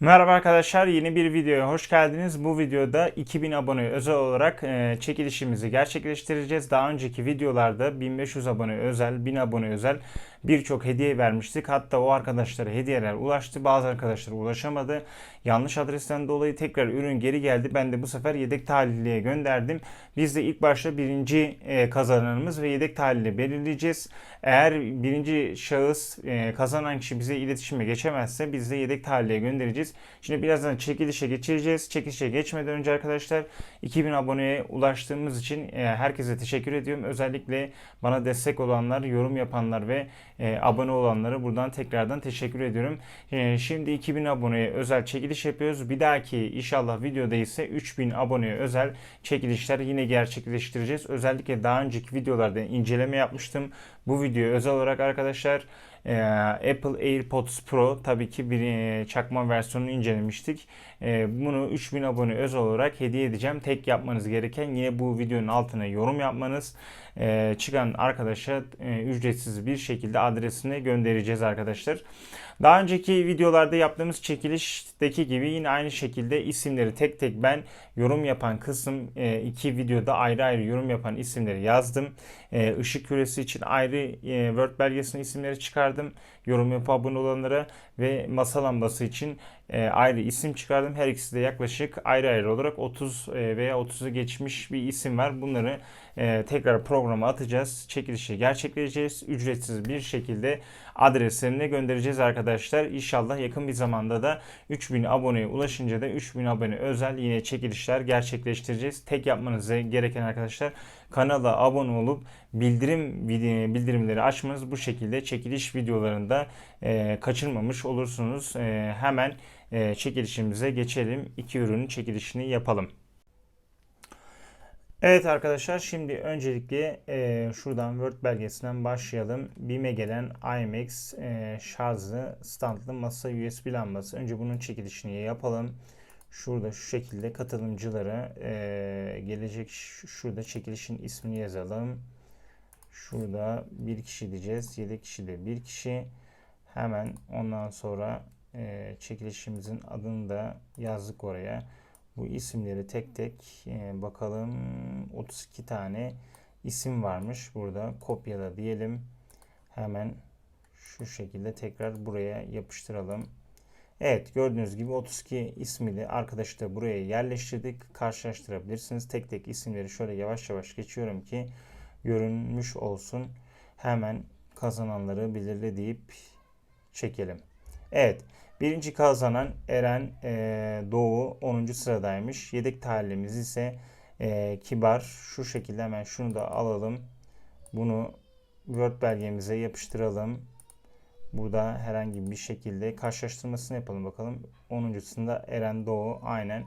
Merhaba arkadaşlar yeni bir videoya hoş geldiniz. Bu videoda 2000 abone özel olarak e, çekilişimizi gerçekleştireceğiz. Daha önceki videolarda 1500 abone özel, 1000 abone özel birçok hediye vermiştik. Hatta o arkadaşlara hediyeler ulaştı. Bazı arkadaşlar ulaşamadı. Yanlış adresten dolayı tekrar ürün geri geldi. Ben de bu sefer yedek tahliliye gönderdim. Biz de ilk başta birinci e, kazananımız ve yedek tahlili belirleyeceğiz. Eğer birinci şahıs e, kazanan kişi bize iletişime geçemezse biz de yedek tahliliye göndereceğiz. Şimdi birazdan çekilişe geçireceğiz. Çekilişe geçmeden önce arkadaşlar 2000 aboneye ulaştığımız için e, herkese teşekkür ediyorum. Özellikle bana destek olanlar, yorum yapanlar ve e, abone olanlara buradan tekrardan teşekkür ediyorum. E, şimdi 2000 aboneye özel çekiliş yapıyoruz. Bir dahaki inşallah videoda ise 3000 aboneye özel çekilişler yine gerçekleştireceğiz. Özellikle daha önceki videolarda inceleme yapmıştım. Bu video özel olarak arkadaşlar e, Apple AirPods Pro tabii ki bir e, çakma versiyonunu incelemiştik. E, bunu 3000 abone özel olarak hediye edeceğim. Tek yapmanız gereken yine bu videonun altına yorum yapmanız. E, çıkan arkadaşa e, ücretsiz bir şekilde adresine göndereceğiz arkadaşlar. Daha önceki videolarda yaptığımız çekilişteki gibi yine aynı şekilde isimleri tek tek ben yorum yapan kısım e, iki videoda ayrı ayrı yorum yapan isimleri yazdım. E, ışık küresi için ayrı e, Word belgesinin isimleri çıkardım. Yorum yapıp abone olanlara ve masa lambası için ayrı isim çıkardım. Her ikisi de yaklaşık ayrı ayrı olarak 30 e, veya 30'u geçmiş bir isim var. Bunları tekrar programa atacağız. Çekilişi gerçekleştireceğiz. Ücretsiz bir şekilde adreslerine göndereceğiz arkadaşlar. İnşallah yakın bir zamanda da 3000 aboneye ulaşınca da 3000 abone özel yine çekilişler gerçekleştireceğiz. Tek yapmanız gereken arkadaşlar kanala abone olup bildirim bildirimleri açmanız bu şekilde çekiliş videolarında e, kaçırmamış olursunuz. E, hemen e, çekilişimize geçelim. İki ürünün çekilişini yapalım. Evet arkadaşlar şimdi öncelikle e, şuradan Word belgesinden başlayalım. BİM'e gelen IMAX e, şarjlı standlı masa USB lambası. Önce bunun çekilişini yapalım. Şurada şu şekilde katılımcılara e, gelecek şurada çekilişin ismini yazalım. Şurada bir kişi diyeceğiz. Yedek kişi de bir kişi. Hemen ondan sonra e, çekilişimizin adını da yazdık oraya. Bu isimleri tek tek e, bakalım 32 tane isim varmış burada kopyala diyelim. Hemen şu şekilde tekrar buraya yapıştıralım. Evet gördüğünüz gibi 32 ismi de arkadaşı da buraya yerleştirdik. Karşılaştırabilirsiniz. Tek tek isimleri şöyle yavaş yavaş geçiyorum ki görünmüş olsun. Hemen kazananları belirle deyip çekelim. Evet. Birinci kazanan Eren e, Doğu 10. sıradaymış. Yedek talihimiz ise e, Kibar. Şu şekilde hemen şunu da alalım. Bunu Word belgemize yapıştıralım. Burada herhangi bir şekilde karşılaştırmasını yapalım bakalım. 10.sında Eren Doğu aynen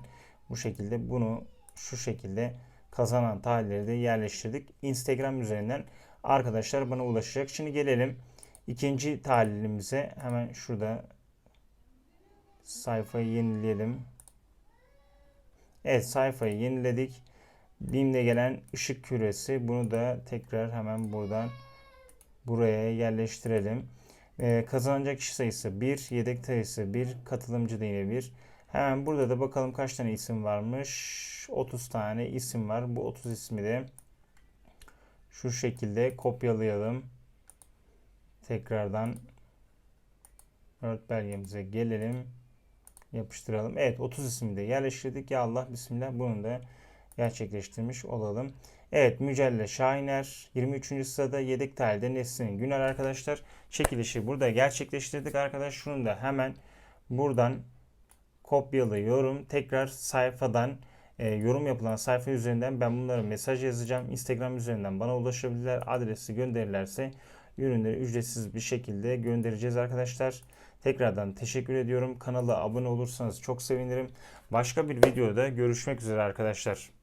bu şekilde bunu şu şekilde kazanan tarihleri de yerleştirdik. Instagram üzerinden arkadaşlar bana ulaşacak. Şimdi gelelim ikinci tahlilimize. Hemen şurada sayfayı yenileyelim. Evet sayfayı yeniledik. BİM'de gelen ışık küresi. Bunu da tekrar hemen buradan buraya yerleştirelim. Ee, kazanacak kişi sayısı 1, yedek sayısı 1, katılımcı da yine 1. Hemen burada da bakalım kaç tane isim varmış. 30 tane isim var. Bu 30 ismi de şu şekilde kopyalayalım. Tekrardan Word belgemize gelelim. Yapıştıralım. Evet 30 ismi de yerleştirdik. Ya Allah bismillah bunu da gerçekleştirmiş olalım. Evet Mücelle Şahiner 23. sırada yedek talde Nesrin Güner arkadaşlar. Çekilişi burada gerçekleştirdik arkadaş. Şunu da hemen buradan kopyalıyorum. Tekrar sayfadan e, yorum yapılan sayfa üzerinden ben bunlara mesaj yazacağım. Instagram üzerinden bana ulaşabilirler. Adresi gönderirlerse ürünleri ücretsiz bir şekilde göndereceğiz arkadaşlar. Tekrardan teşekkür ediyorum. Kanala abone olursanız çok sevinirim. Başka bir videoda görüşmek üzere arkadaşlar.